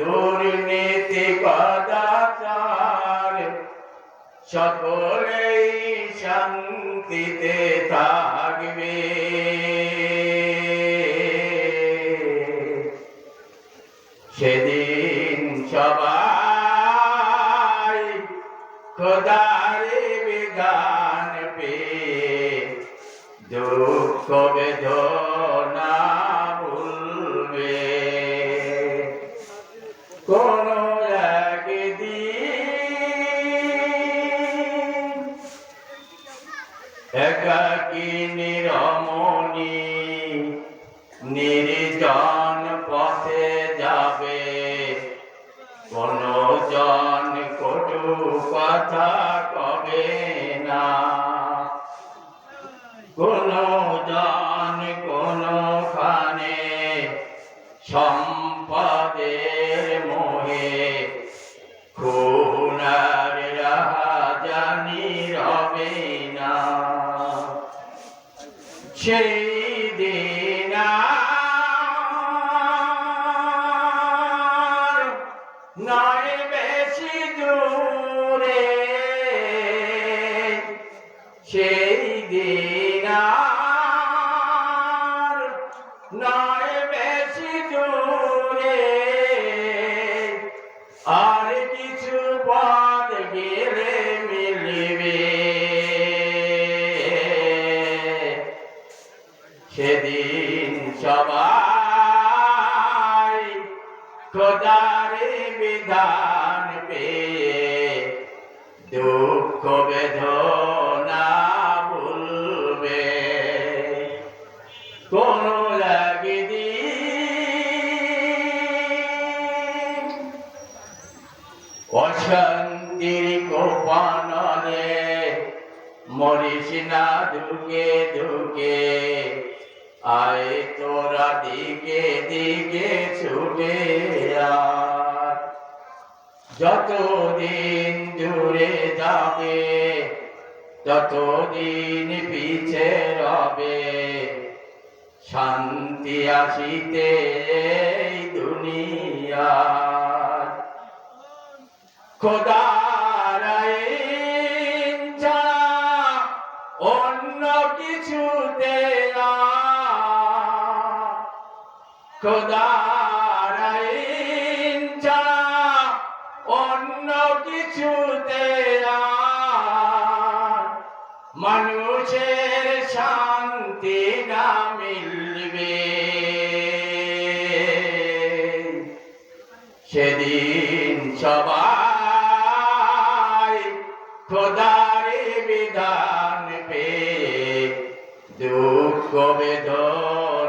দুর্নীতি কদাচার সকলেই শান্তিতে থাকবে। সেদিন সবাই খোদারে বিধান পেয়ে দুঃখ বেদনা কোন একদিন একাকি নিরমণি নির্জন পথে যাবে। কোন জন কটু কথা কবে না? কোন জন কোন খানে সম্পদের সেই দিন নয় বেশি দূরে সেই দিন সেদিন সবাই খোদারে বিধান পেয়ে দুঃখ বেদনা ভুলবে। কোন লাগি অশান্তির কোপানলে মরিস না দুকে দুকে আয় তোরা দিকে দিকে ছুটে যতদিন দূরে যাবে, ততদিন পিছে রবে। শান্তি আসিতে দুনিয়া খোদার খোদার কিছুতে মানুষের শান্তি সেদিন সবাই খোদারে বিধান পে দুঃখ বেদনা